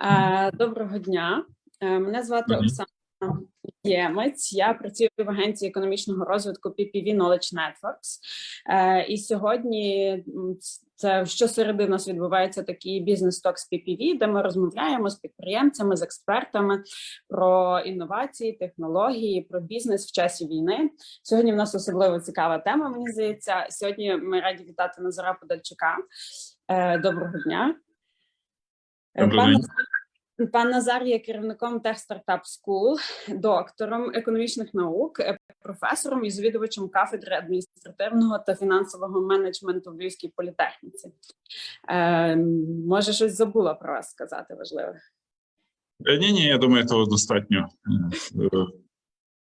Е, Доброго дня. Е, Мене звати Оксана Ємець. Я працюю в агенції економічного розвитку PPV Knowledge Networks. Е, І сьогодні це щосереди в нас відбувається такий бізнес-ток з PPV, де ми розмовляємо з підприємцями, з експертами про інновації, технології, про бізнес в часі війни. Сьогодні в нас особливо цікава тема. Мені здається, сьогодні ми раді вітати Назара Подальчука. Доброго дня. Е, Пан Пан Назар є керівником Tech Startup School, доктором економічних наук, е, професором і завідувачем кафедри адміністративного та фінансового менеджменту в Львівській політехніці. Е, може, щось забула про вас сказати важливе. Ні, ні, я думаю, того достатньо. Е,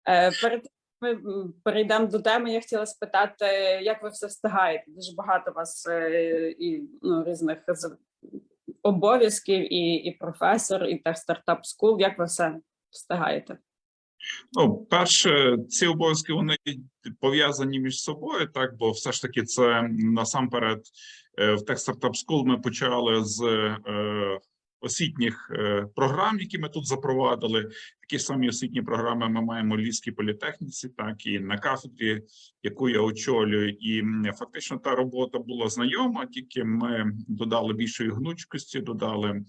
Е, перед тим, ми перейдемо до теми. Я хотіла спитати, як ви все встигаєте? Дуже багато у вас е, і ну, різних обов'язків, і, і професор, і теж стартап скул. Як ви все встигаєте? Ну, перше, ці обов'язки вони пов'язані між собою, так бо все ж таки, це насамперед е, в Tech Startup School ми почали з е, освітніх е, програм, які ми тут запровадили. Такі самі освітні програми ми маємо в Львівській політехніці, так і на кафедрі, яку я очолюю. І фактично та робота була знайома, тільки ми додали більшої гнучкості, додали.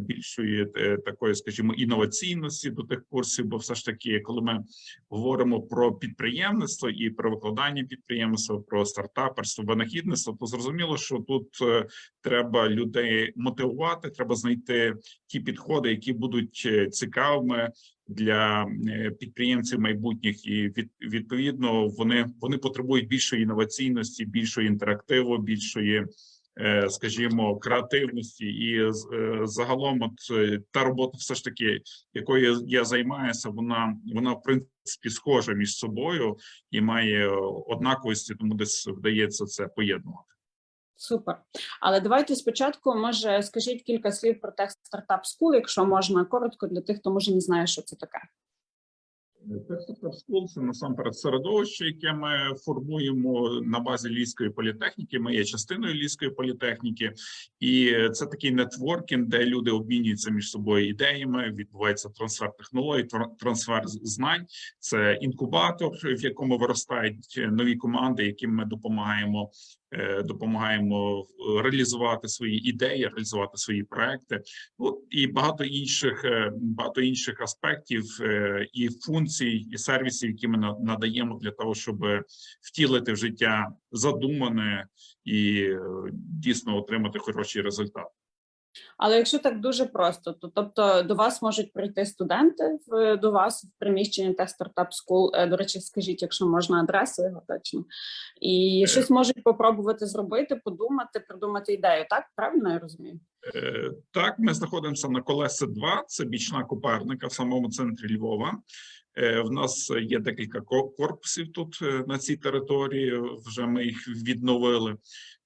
Більшої е, такої, скажімо, інноваційності до тих курсів. Бо все ж таки, коли ми говоримо про підприємництво і про викладання підприємництва, про стартаперство, винахідництво, то зрозуміло, що тут е, треба людей мотивувати, треба знайти ті підходи, які будуть е, цікавими для е, підприємців майбутніх, і від, відповідно вони, вони потребують більшої інноваційності, більшої інтерактиву, більшої. Е, Скажімо, креативності і з- е, загалом, от е, та робота, все ж таки, якою я- займаюся, вона вона в принципі схожа між собою і має е, однаковості, тому десь вдається це поєднувати. Супер. Але давайте спочатку, може, скажіть кілька слів про Tech Startup School, якщо можна коротко для тих, хто може не знає, що це таке. School – це насамперед середовище, яке ми формуємо на базі Львівської політехніки. Ми є частиною Львівської політехніки, і це такий нетворкінг, де люди обмінюються між собою ідеями. Відбувається трансфер технологій, тр- трансфер знань. Це інкубатор, в якому виростають нові команди, яким ми допомагаємо. Е, Допомагаємо е, реалізувати свої ідеї, реалізувати свої проекти. Ну і багато інших е, багато інших аспектів і функцій, і сервісів, які ми на- надаємо для того, щоб втілити в життя задумане і дійсно отримати хороші результати. Але якщо так дуже просто, то тобто до вас можуть прийти студенти в до вас в приміщенні Tech Startup School. Е, До речі, скажіть, якщо можна адресу його точно, і Е. щось можуть попробувати зробити, подумати, придумати ідею. Так правильно я розумію? Е, Так, ми знаходимося на колесі 2, це бічна Коперника в самому центрі Львова. Е, В нас є декілька ко- корпусів тут е, на цій території. Вже ми їх відновили.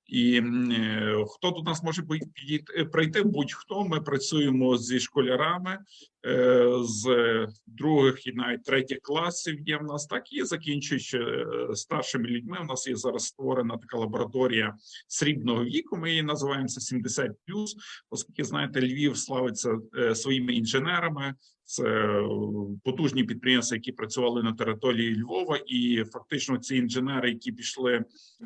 І е, хто до нас може прийти? Будь-хто. Ми працюємо зі школярами е, з других і навіть третіх класів. Є в нас так і закінчуючи е, старшими людьми. У нас є зараз створена така лабораторія срібного віку. Ми її називаємо це 70+, оскільки знаєте, Львів славиться е, своїми інженерами. Це е, потужні підприємства, які працювали на території Львова, і фактично ці інженери, які пішли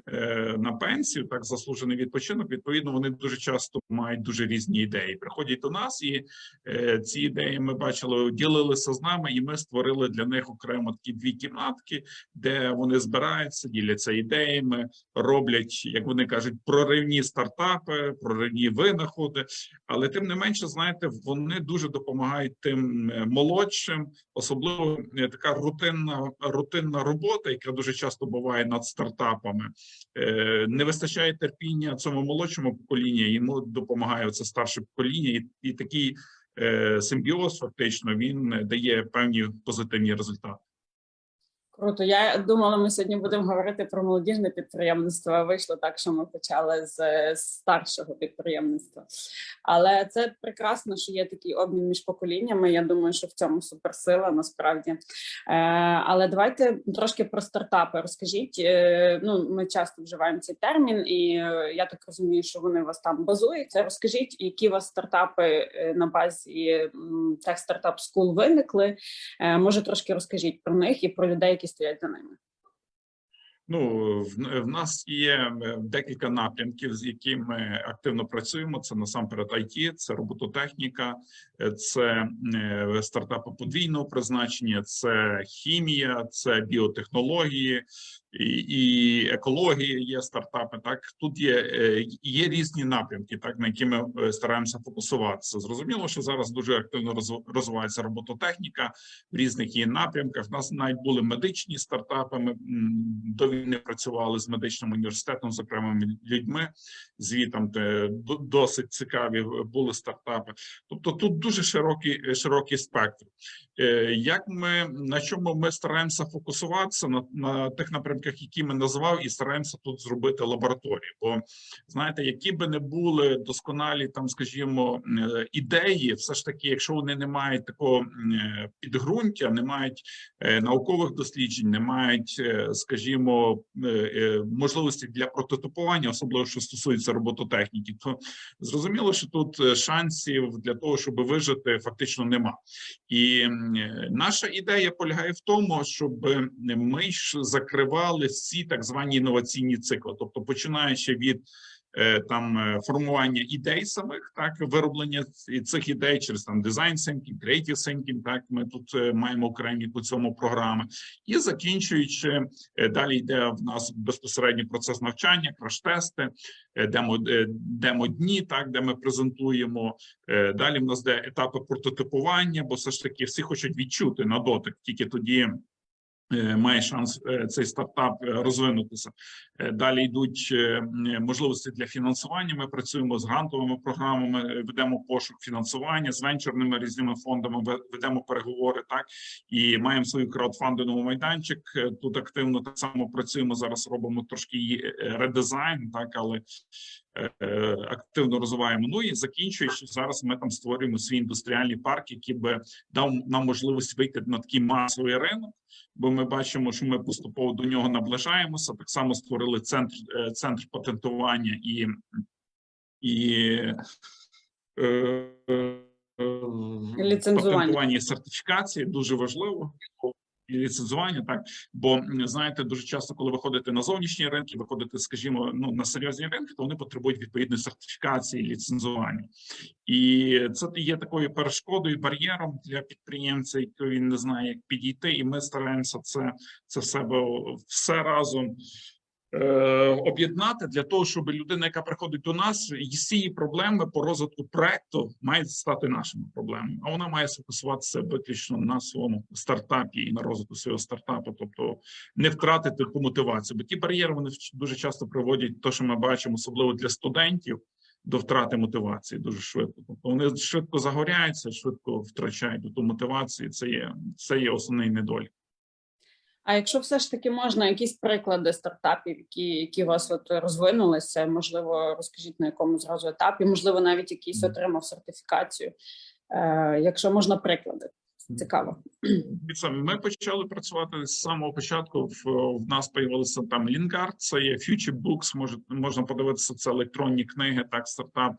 е, на пенсію, так заслужений відпочинок. Відповідно, вони дуже часто мають дуже різні ідеї. Приходять до нас, і е, ці ідеї ми бачили, ділилися з нами, і ми створили для них окремо такі дві кімнатки, де вони збираються, діляться ідеями, роблять, як вони кажуть, проривні стартапи, проривні винаходи. Але тим не менше, знаєте, вони дуже допомагають тим молодшим, особливо е, така рутинна рутинна робота, яка дуже часто буває над стартапами. Е, Не вистачає терпіння цьому молодшому поколінню, йому допомагає це старше покоління, і, і такий е, симбіоз фактично він дає певні позитивні результати. Круто. Я думала, ми сьогодні будемо говорити про молодіжне підприємництво. а Вийшло так, що ми почали з, з старшого підприємництва. Але це прекрасно, що є такий обмін між поколіннями. Я думаю, що в цьому суперсила насправді. Е, але давайте трошки про стартапи. Розкажіть. Е, ну, ми часто вживаємо цей термін, і е, я так розумію, що вони у вас там базуються. Розкажіть, які у вас стартапи е, на базі Tech Startup School виникли. Е, може, трошки розкажіть про них і про людей, які стоять за ними. Ну в, в нас є декілька напрямків, з якими ми активно працюємо. Це насамперед IT, це робототехніка, це е, стартапи подвійного призначення, це хімія, це біотехнології і, і екологія. Є стартапи. Так тут є, е, є різні напрямки, так на які ми е, стараємося фокусуватися. Зрозуміло, що зараз дуже активно розвивається робототехніка в різних її напрямках. В нас навіть були медичні стартапи. Ми до війни працювали з медичним університетом, з окремими людьми. Звітом де досить цікаві були стартапи. Тобто, тут дуже широкий широкий спектр. Е, Як ми на чому ми стараємося фокусуватися на, на тих напрямках, які ми назвав, і стараємося тут зробити лабораторію. Бо знаєте, які би не були досконалі там, скажімо, е, ідеї, все ж таки, якщо вони не мають такого е, підґрунтя, не мають е, наукових досліджень, не мають, скажімо, можливості для прототипування, особливо що стосується робототехніки, то зрозуміло, що тут шансів для того, щоб вижити, фактично нема. І наша ідея полягає в тому, щоб ми закривали всі так звані інноваційні цикли, тобто починаючи від е, там е, формування ідей самих, так вироблення цих ідей через там дизайн thinking, creative thinking, так ми тут е, маємо окремі по цьому програми, і закінчуючи далі йде в нас безпосередньо процес навчання, краш-тести, демо е, демо-дні, так де ми презентуємо. Далі в нас де етапи прототипування, бо все ж таки всі хочуть відчути на дотик, тільки тоді. Е, Має шанс е, цей стартап е, розвинутися. Далі йдуть можливості для фінансування. Ми працюємо з грантовими програмами, ведемо пошук фінансування з венчурними різними фондами. ве- Ведемо переговори так і маємо свою краудфандинговий майданчик. Тут активно так само працюємо. Зараз робимо трошки її редизайн, так але активно розвиваємо. Ну і закінчуючи зараз, ми там створюємо свій індустріальний парк, який би дав нам можливість вийти на такий масовий ринок. Бо ми бачимо, що ми поступово до нього наближаємося. Так само створили центр, е, центр патентування і, і е, е, Ліцензування. патентування і сертифікації дуже важливо. Ліцензування, так бо знаєте, дуже часто, коли виходите на зовнішні ринки, виходите, скажімо, ну на серйозні ринки, то вони потребують відповідної сертифікації, ліцензування, і це є такою перешкодою, бар'єром для підприємця, який він не знає, як підійти. І ми стараємося це, це в себе все разом об'єднати для того, щоб людина, яка приходить до нас, всі її проблеми по розвитку проекту мають стати нашими проблемами. А вона має сфокусуватися виключно на своєму стартапі і на розвитку свого стартапу, тобто не втратити ту мотивацію. Бо ті бар'єри вони дуже часто приводять те, що ми бачимо, особливо для студентів. До втрати мотивації дуже швидко. Тобто вони швидко загоряються, швидко втрачають ту мотивацію. Це є це є основний недолік. А якщо все ж таки можна, якісь приклади стартапів, які, які у вас от розвинулися, можливо, розкажіть на якому зразу етапі, можливо, навіть якийсь отримав сертифікацію. Е, якщо можна приклади, цікаво. Ми почали працювати з самого початку. В, в нас появилися там Lingard, це є Future Books, може, можна подивитися, це електронні книги, так, стартап.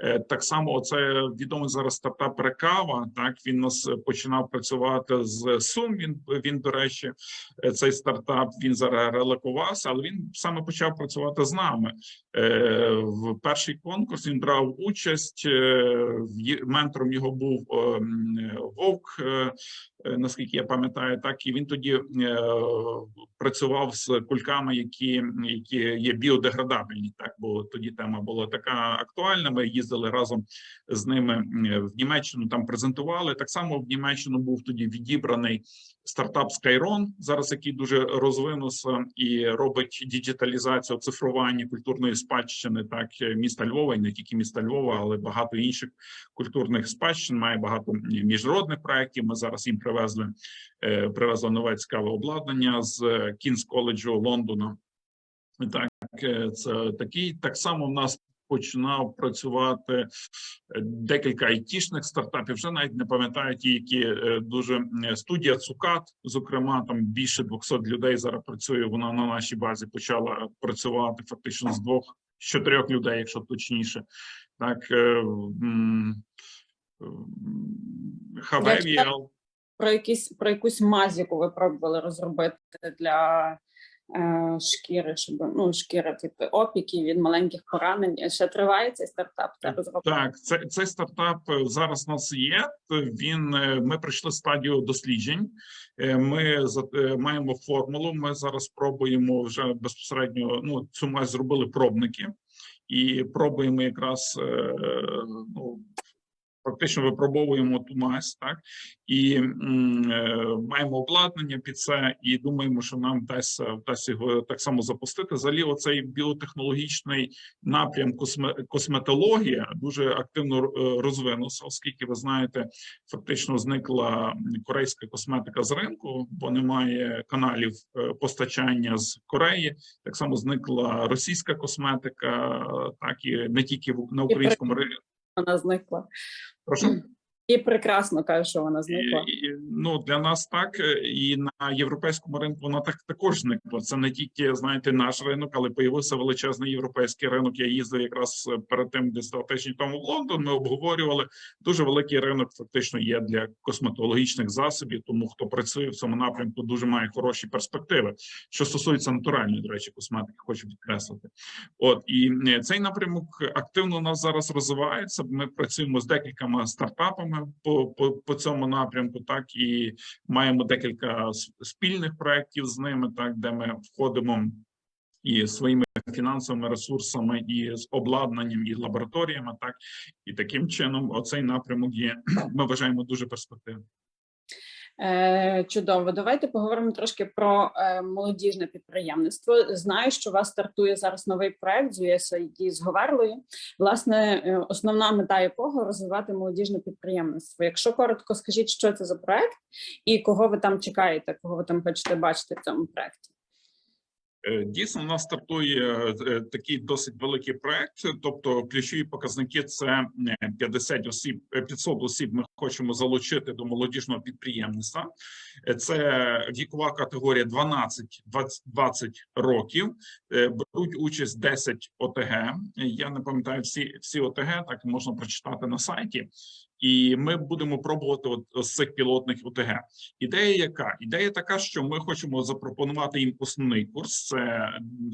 Е, Так само оце відомий зараз стартап Рекава, так, він нас починав працювати з Сум, він, він, до речі, е, цей стартап, він зараз релокувався, але він саме почав працювати з нами. Е, В перший конкурс він брав участь, ментором його був е, Вовк, euh, наскільки я пам'ятаю, так і він тоді е, працював з кульками, які, які є біодеградабельні. Так, бо тоді тема була така актуальна. Ми їздили разом з ними е, в Німеччину. Там презентували. Так само в Німеччину був тоді відібраний стартап Skyron, зараз який дуже розвинувся і робить діджиталізацію цифрування культурної спадщини, так е, міста Львова, і не тільки міста Львова, але багато інших культурних спадщин. Має багато міжнародних проєктів. Ми зараз їм привели привезли, е, привезли нове цікаве обладнання з Кінс коледжу Лондона. Так, е, це такий. Так само в нас починав працювати е, декілька айтішних стартапів. Вже навіть не пам'ятаю ті, які е, дуже е, студія Цукат, зокрема, там більше 200 людей зараз працює. Вона на нашій базі почала працювати фактично з двох з чотирьох людей, якщо точніше. Так е, Хавевіал. Про якісь про якусь мазь, яку ви пробували розробити для е, шкіри, щоб ну шкіра типу опіків від маленьких поранень. Ще триває цей стартап та розробка? Так, це цей стартап е, зараз у нас є. Він е, ми пройшли стадію досліджень. Е, Ми маємо формулу. Ми зараз пробуємо вже безпосередньо. Ну цю мазь зробили пробники, і пробуємо якраз ну. Фактично випробовуємо ту мазь, так і е, маємо обладнання під це, і думаємо, що нам дасть дасть його так само запустити. Взагалі, оцей біотехнологічний напрям косме, косметологія дуже активно е, розвинувся, оскільки ви знаєте, фактично зникла корейська косметика з ринку, бо немає каналів е, постачання з Кореї. Так само зникла російська косметика, так і не тільки на українському ринку. Вона зникла. Прошу. І прекрасно каже, що вона зникла. І, і, ну для нас так е, і на європейському ринку вона так також зникла. Це не тільки знаєте наш ринок, але появився величезний європейський ринок. Я їздив якраз е, перед тим, десь два тижні тому в Лондон. Ми обговорювали дуже великий ринок. Фактично є для косметологічних засобів. Тому хто працює в цьому напрямку, дуже має хороші перспективи. Що стосується натуральної до речі, косметики, хочу підкреслити. От і е, цей напрямок активно у нас зараз розвивається. Ми працюємо з декількома стартапами по, по, по цьому напрямку, так і маємо декілька спільних проєктів з ними, так де ми входимо і своїми фінансовими ресурсами, і з обладнанням, і лабораторіями, так і таким чином, оцей напрямок є. Ми вважаємо дуже перспективним. Е, чудово. Давайте поговоримо трошки про е, молодіжне підприємництво. Знаю, що у вас стартує зараз новий проект з USAID з Говерлою. Власне, е, основна мета якого розвивати молодіжне підприємництво. Якщо коротко, скажіть, що це за проект і кого ви там чекаєте, кого ви там хочете бачити в цьому проекті. Е, Дійсно, у нас стартує е, такий досить великий проект. Тобто, ключові показники це е, 50 осіб, е, 500 осіб. Ми хочемо залучити до молодіжного підприємництва. Це вікова категорія 12 20 20 років. Беруть участь 10 ОТГ. Я не пам'ятаю всі всі ОТГ, так можна прочитати на сайті. І ми будемо пробувати от з цих пілотних ОТГ. Ідея яка? Ідея така, що ми хочемо запропонувати їм основний курс. Це,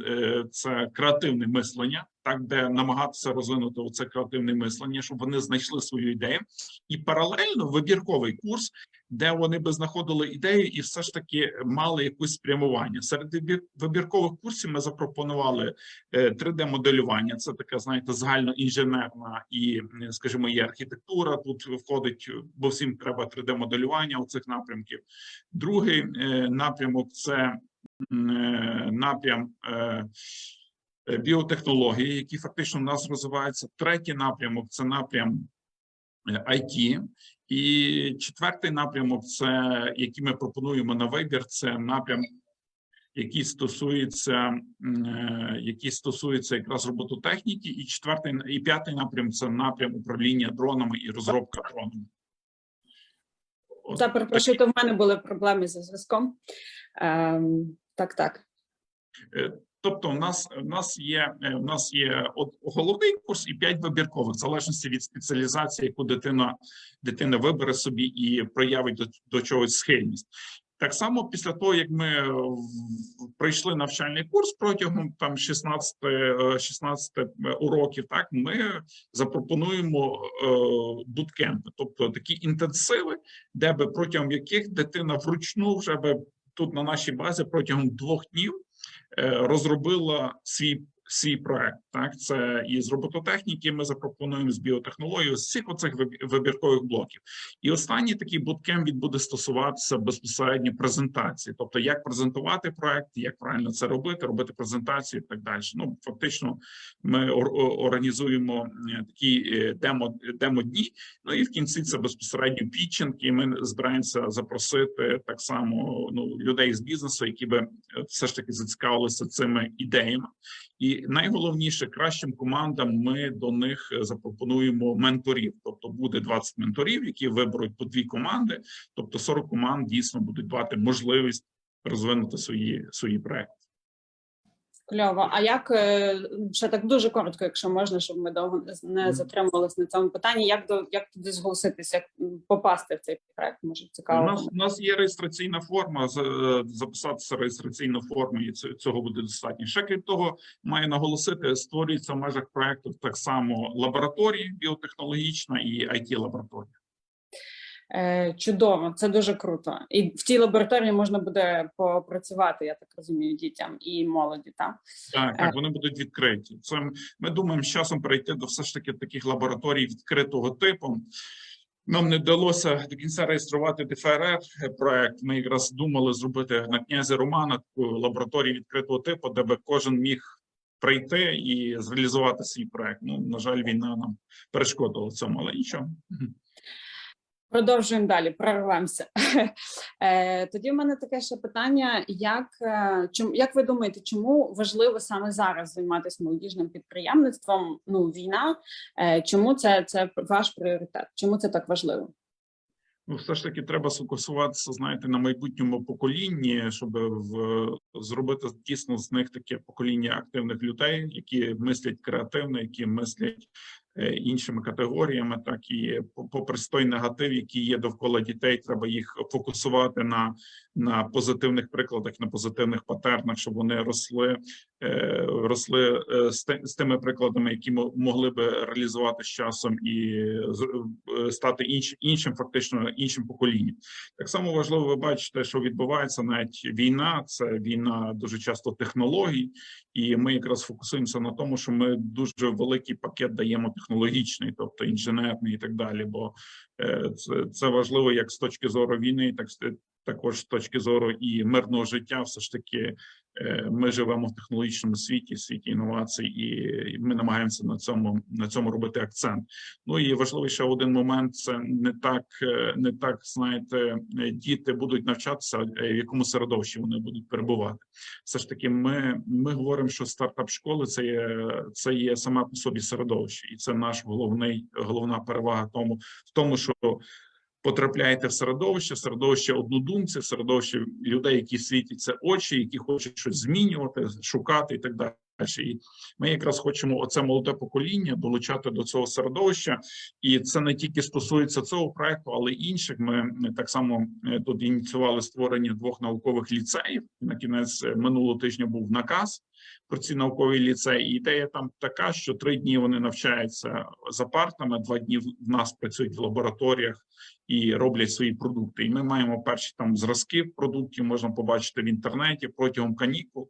е, це креативне мислення, так де намагатися розвинути оце креативне мислення, щоб вони знайшли свою ідею, і паралельно вибірковий курс, де вони би знаходили ідею і все ж таки мали якусь спрямування. Серед вибіркових курсів ми запропонували 3D-моделювання. Це така, знаєте, загальноінженерна і, е, скажімо, є архітектура. Тут входить, бо всім треба 3D-моделювання у цих напрямків. Другий е, напрямок це е, напрям е, е, біотехнології, які фактично в нас розвиваються. Третій напрямок це напрям е, IT. І четвертий напрямок, це який ми пропонуємо на вибір, це напрям, який стосується, е, який стосується якраз робототехніки, і четвертий і п'ятий напрям це напрям управління дронами і розробка дронами. От Та перепрошую, то в мене були проблеми зі зв'язком. Ем, так, так. Е, Тобто, в нас в нас є е, в нас є головний курс і п'ять вибіркових, в залежності від спеціалізації, яку дитина дитина вибере собі і проявить до, до чогось схильність. Так само після того, як ми е, пройшли навчальний курс протягом там 16, е, 16 уроків, так ми запропонуємо е, буткемпи, тобто такі інтенсиви, де би протягом яких дитина вручну вже би тут на нашій базі протягом двох днів е, розробила свій свій проект. Так, це і з робототехніки ми запропонуємо з біотехнології, з всіх оцих вибіркових блоків. І останній такий буткемп він буде стосуватися безпосередньо презентації, тобто як презентувати проект, як правильно це робити, робити презентацію і так далі. Ну фактично, ми організуємо е, такі е, демо демо дні. Ну і в кінці це безпосередньо пітчинг, і ми збираємося запросити так само ну людей з бізнесу, які би е, все ж таки зацікавилися цими ідеями. І найголовніше кращим командам ми до них е, запропонуємо менторів. Тобто буде 20 менторів, які виберуть по дві команди. Тобто 40 команд дійсно будуть мати можливість розвинути свої свої проекти. Кльово. А як е, ще так дуже коротко, якщо можна, щоб ми довго не- затримувалися на цьому питанні, як до як туди зголоситися, як попасти в цей проект? Може У цікаво. нас у нас є реєстраційна форма. е, записатися реєстраційну форму, і цього буде достатньо. Ще крім того, маю наголосити, створюється в межах проекту так само лабораторії біотехнологічна і it лабораторія. Е, чудово, це дуже круто. І в цій лабораторії можна буде попрацювати, я так розумію, дітям і молоді. Так? Так, так, вони будуть відкриті. Це ми думаємо з часом перейти до все ж таки таких лабораторій відкритого типу. Нам не вдалося до кінця реєструвати ДФРР проект. Ми якраз думали зробити на князя Романа таку лабораторію відкритого типу, де би кожен міг прийти і зреалізувати свій проект. Ну на жаль, війна нам перешкодила в цьому, але нічого. Продовжуємо далі, прориваємося. Е, Тоді в мене таке ще питання: як, е, як ви думаєте, чому важливо саме зараз займатися молодіжним підприємництвом? Ну, війна, е, чому це, це ваш пріоритет? Чому це так важливо? Ну, все ж таки, треба сфокусуватися, знаєте, на майбутньому поколінні, щоб в зробити дійсно з них таке покоління активних людей, які мислять креативно, які мислять іншими категоріями, так і попри той негатив, який є довкола дітей, треба їх фокусувати на, на позитивних прикладах, на позитивних патернах, щоб вони росли, е, росли е, з, тими прикладами, які мо- могли би реалізувати з часом і е, стати інш, іншим, фактично іншим поколінням. Так само важливо, ви бачите, що відбувається навіть війна. Це війна дуже часто технологій, і ми якраз фокусуємося на тому, що ми дуже великий пакет даємо технологічний, тобто інженерний і так далі. Бо е, це, це важливо як з точки зору війни, так також з точки зору і мирного життя. Все ж таки, е, ми живемо в технологічному світі, світі інновацій, і ми намагаємося на цьому на цьому робити акцент. Ну і важливий ще один момент: це не так, е, не так знаєте, е, діти будуть навчатися, в якому середовищі вони будуть перебувати. Все ж таки, ми, ми говоримо, що стартап школи це є це є саме по собі середовище, і це наш головний головна перевага тому в тому, що потрапляєте в середовище, середовище однодумців, середовище людей, які світяться очі, які хочуть щось змінювати, шукати і так далі. І ми якраз хочемо оце молоде покоління долучати до цього середовища, і це не тільки стосується цього проекту, але й інших. Ми е, так само е, тут ініціювали створення двох наукових ліцеїв. На кінець е, минулого тижня був наказ про ці наукові ліцеї. Ідея там така, що три дні вони навчаються за партами, два дні в в нас працюють в лабораторіях і роблять свої продукти. І ми маємо перші там зразки продуктів, можна побачити в інтернеті протягом канікул.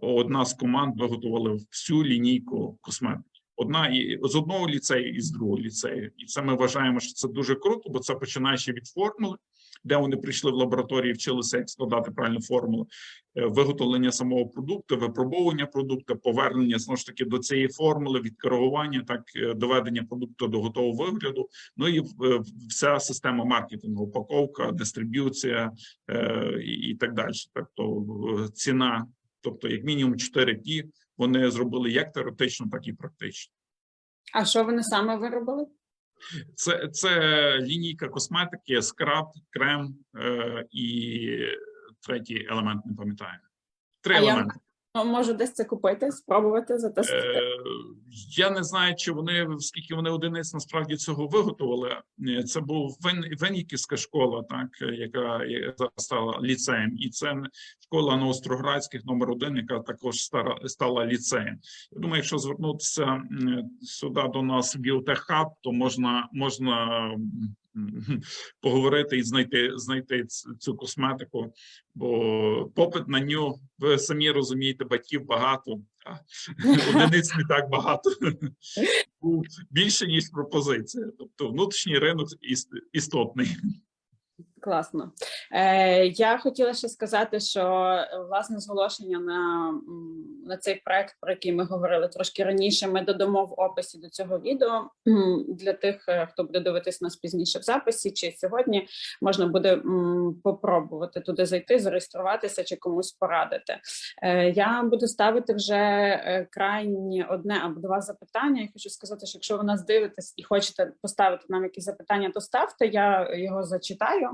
Одна з команд виготовила всю лінійку косметики. Одна і з одного ліцею, і з другого ліцею, і це ми вважаємо, що це дуже круто, бо це починаючи від формули, де вони прийшли в лабораторії, вчилися, як складати правильну формулу, е, виготовлення самого продукту, випробовування продукту, повернення знову ж таки до цієї формули, відкерування, так е, доведення продукту до готового вигляду. Ну і е, вся система маркетингу, упаковка, дистриб'юція і, так далі. Тобто ціна, тобто як мінімум 4 ті вони зробили як теоретично, так і практично. А що вони саме виробили? Це це лінійка косметики, скраб, крем е, і третій елемент не пам'ятаю. Три А елементи. Ну, можу десь це купити, спробувати затестити. Е, я не знаю, чи вони скільки вони одиниць насправді цього виготовили. Е, Це був Вен, Веніківська школа, так е, яка стала ліцеєм, і це школа на Остроградських номер один, яка також стара стала ліцеєм. Я думаю, якщо звернутися сюди до нас в біотеххаб, то можна можна. Поговорити і знайти знайти цю косметику, бо попит на нього, ви самі розумієте, батьків багато, а одиниць не так багато. Більше ніж пропозиція. Тобто внутрішній ринок іс- істотний. Класно. Е, я хотіла ще сказати, що е, власне зголошення на, на цей проект, про який ми говорили трошки раніше, ми додамо в описі до цього відео для тих, е, хто буде дивитись нас пізніше в записі, чи сьогодні можна буде попробувати туди зайти, зареєструватися чи комусь порадити. Е, я буду ставити вже е, крайні одне або два запитання. Я хочу сказати, що якщо ви нас дивитесь і хочете поставити нам якісь запитання, то ставте. Я його зачитаю.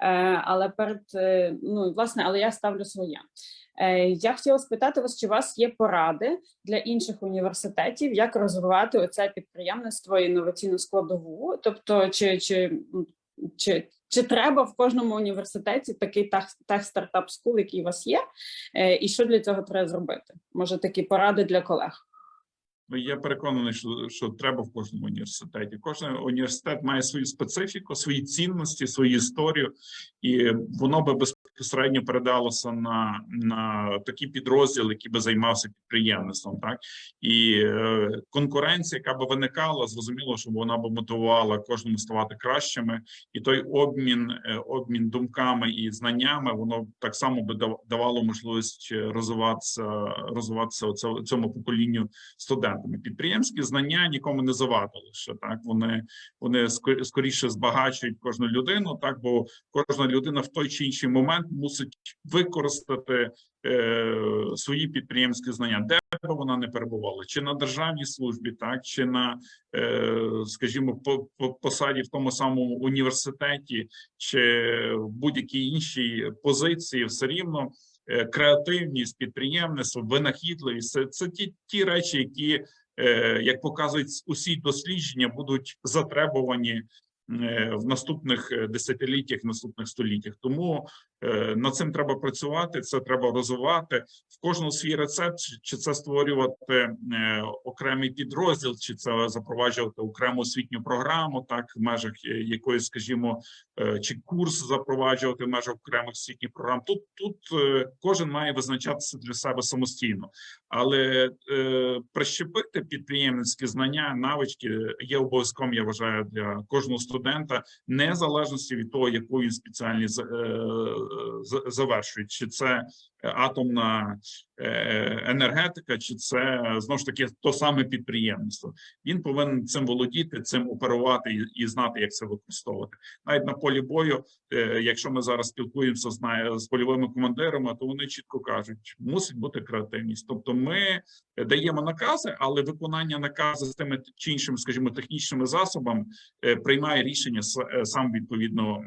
Е, але перед е, ну власне, але я ставлю своє. Е, Я хотіла спитати вас, чи у вас є поради для інших університетів, як розвивати оце підприємництво інноваційну складову? Тобто, чи, чи, чи, чи треба в кожному університеті такий тех, стартап скул, який у вас є, і що для цього треба зробити? Може, такі поради для колег? Ну, я переконаний, що, що треба в кожному університеті. Кожен університет має свою специфіку, свої цінності, свою історію, і воно би безпосередньо передалося на, на такий підрозділ, який би займався підприємництвом. Так і е, конкуренція, яка би виникала, зрозуміло, що вона би мотивувала кожному ставати кращими, і той обмін, е, обмін думками і знаннями, воно так само би давало можливість е, розвиватися, розвиватися цьому поколінню студентами. Підприємські знання нікому не завадили. Що так вони вони ско- скоріше збагачують кожну людину, так бо кожна людина в той чи інший момент мусить використати е, свої підприємські знання, де б вона не перебувала, чи на державній службі, так чи на, е, скажімо, по, по посаді в тому самому університеті, чи в будь-якій іншій позиції, все рівно креативність, підприємництво, винахідливість це, ті, ті речі, які, е, як показують усі дослідження, будуть затребувані е, в наступних е, десятиліттях, наступних століттях. Тому е, над цим треба працювати, це треба розвивати в кожного свій рецепт, чи- це створювати е, окремий підрозділ, чи це запроваджувати окрему освітню програму, так в межах е, якоїсь, скажімо, е, чи курс запроваджувати в межах окремих освітніх програм. Тут тут е, кожен має визначатися для себе самостійно, але е, прищепити підприємницькі знання, навички є обов'язком. Я вважаю для кожного студента, незалежності від того, яку він спеціальність е, з- завершує, чи це атомна е, енергетика, чи це знову ж таки то саме підприємництво. Він повинен цим володіти, цим оперувати і, знати, як це використовувати. Навіть на полі бою, е, якщо ми зараз спілкуємося з, з польовими командирами, то вони чітко кажуть, мусить бути креативність. Тобто, ми даємо накази, але виконання наказу з тими чи іншими, скажімо, технічними засобами е, приймає рішення сам відповідно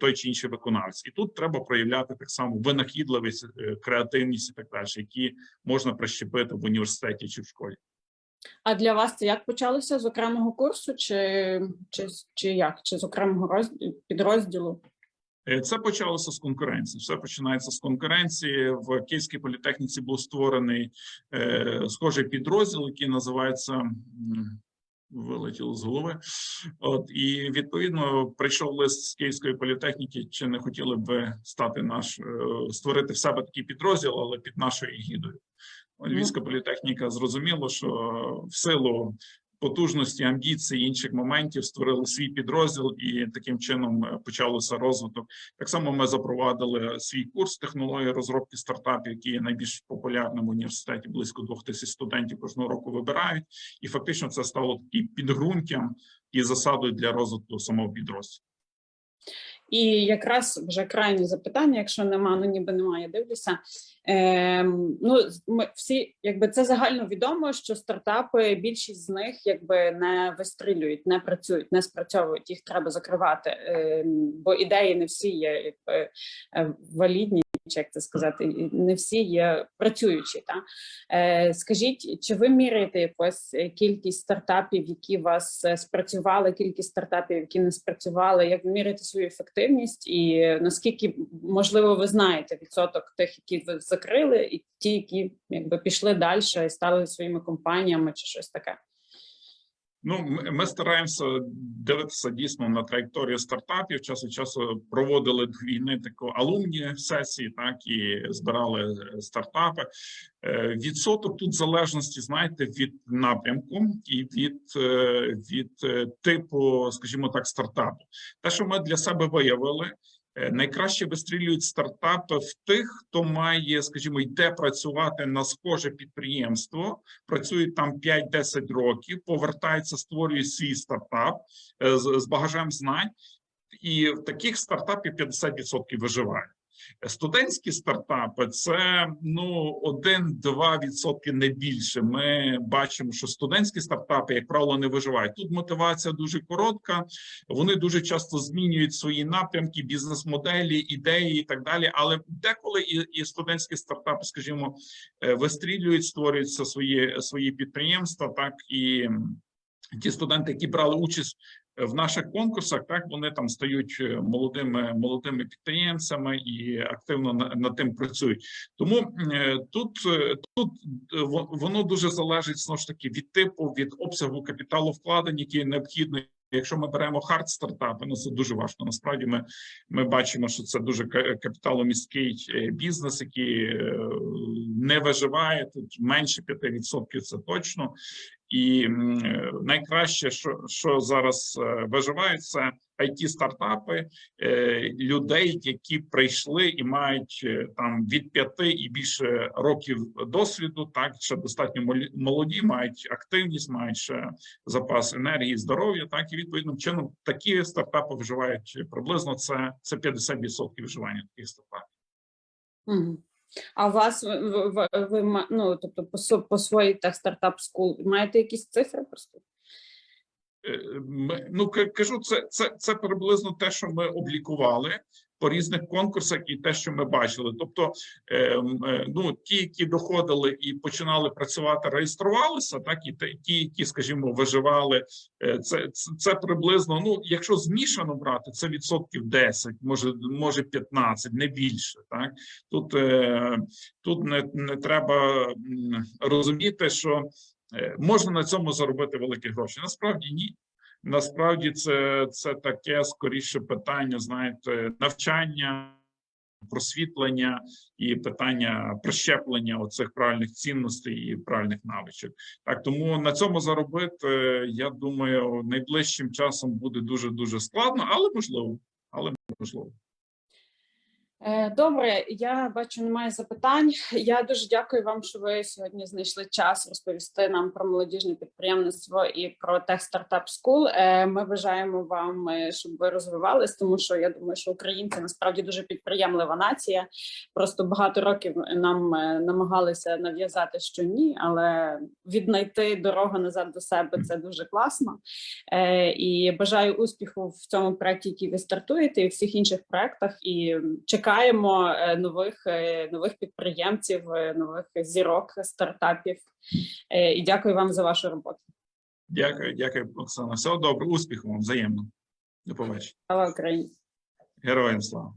той чи інший виконавець. І тут треба проявляти так само винахідливість, е, креативність і так далі, які можна прищепити в університеті чи в школі. А для вас це як почалося з окремого курсу, чи, чи, чи як? Чи з окремого роз- підрозділу? Е, Це почалося з конкуренції. Все починається з конкуренції. В Київській політехніці був створений е, схожий підрозділ, який називається вилетіло з голови. От і відповідно прийшов лист з Київської політехніки. Чи не хотіли б ви стати наш е, створити в себе такий підрозділ, але під нашою гідою? Львівська політехніка зрозуміло, що в силу потужності, амбіції інших моментів створили свій підрозділ, і таким чином е, почалося розвиток. Так само ми запровадили свій курс технології розробки стартапів, який є найбільш популярним в університеті. Близько двох тисяч студентів кожного року вибирають, і фактично це стало таким підґрунтям і засадою для розвитку самого підрозділу. І якраз вже крайнє запитання, якщо нема, ну ніби немає, дивлюся. Ем, ну, ми всі, якби це загально відомо, що стартапи, більшість з них якби не вистрілюють, не працюють, не спрацьовують. Їх треба закривати, ем, бо ідеї не всі є якби е, валідні, як це сказати, не всі є працюючі. Та? Е, скажіть, чи ви міряєте якось е, кількість стартапів, які у вас е, спрацювали, кількість стартапів, які не спрацювали? Як ви міряєте свою ефективність, і наскільки можливо ви знаєте відсоток тих, які ви закрили, і ті, які якби пішли далі і стали своїми компаніями, чи щось таке? Ну, ми, ми стараємося дивитися дійсно на траєкторію стартапів. Час від часу проводили до війни таку алумні сесії, так і збирали е, стартапи. Е, Відсоток тут залежності, знаєте, від напрямку і від, е, від типу, скажімо так, стартапу. Те, що ми для себе виявили. Е, Найкраще вистрілюють стартапи в тих, хто має, скажімо, йде працювати на схоже підприємство, працює там 5-10 років, повертається, створює свій стартап е, з, багажем знань, і в таких стартапів 50% виживає. Студентські стартапи це ну 1-2% не більше. Ми бачимо, що студентські стартапи, як правило, не виживають. Тут мотивація дуже коротка. Вони дуже часто змінюють свої напрямки, бізнес-моделі, ідеї і так далі. Але деколи і, і студентські стартапи, скажімо, е, вистрілюють, створюються свої свої підприємства, так і ті студенти, які брали участь в наших конкурсах, так вони там стають е, молодими молодими підприємцями і активно на- над тим працюють. Тому е, тут е, тут во- воно дуже залежить знову ж таки від типу, від обсягу капіталу вкладень, які необхідно. Якщо ми беремо хард стартапи, ну це дуже важко. Насправді ми, ми бачимо, що це дуже ка- капіталомісткий бізнес, який не виживає тут менше 5% це точно. І е, найкраще, що, що зараз е, виживає, це it стартапи е, людей, які прийшли і мають там від п'яти і більше років досвіду, так ще достатньо молоді, мають активність, мають ще запас енергії, здоров'я. Так і відповідним чином такі стартапи виживають приблизно це, це 50% виживання таких стартапів. А у вас ви, ви, ну, тобто по, по своїй так стартап скул маєте якісь цифри просто? Е, ми- ну кажу, це, це, це приблизно те, що ми облікували по різних конкурсах, і те, що ми бачили. Тобто, е, е, ну ті, які доходили і починали працювати, реєструвалися, так і ті, які, скажімо, виживали. е, Це, це, приблизно. Ну, якщо змішано брати, це відсотків 10, може, може 15, не більше. Так тут, е, тут не, не треба розуміти, що можна на цьому заробити великі гроші. Насправді ні. Насправді це, це таке скоріше питання, знаєте, навчання, просвітлення і питання прищеплення оцих правильних цінностей і правильних навичок. Так тому на цьому заробити, я думаю, найближчим часом буде дуже дуже складно, але можливо, але можливо. Е, Добре, я бачу, немає запитань. Я дуже дякую вам, що ви сьогодні знайшли час розповісти нам про молодіжне підприємництво і про Tech Startup School. Ми бажаємо вам, е, щоб ви розвивались, тому що я думаю, що українці насправді дуже підприємлива нація. Просто багато років нам е, намагалися нав'язати, що ні, але віднайти дорогу назад до себе це дуже класно. І бажаю успіху в цьому проєкті, який ви стартуєте, і в всіх інших проєктах. І чекаємо е, нових е, нових підприємців, е, нових зірок стартапів. І дякую вам за вашу роботу. Дякую, дякую, Оксана. Всього добре, успіху вам взаємно. До побачення. Слава Україні! Героям слава.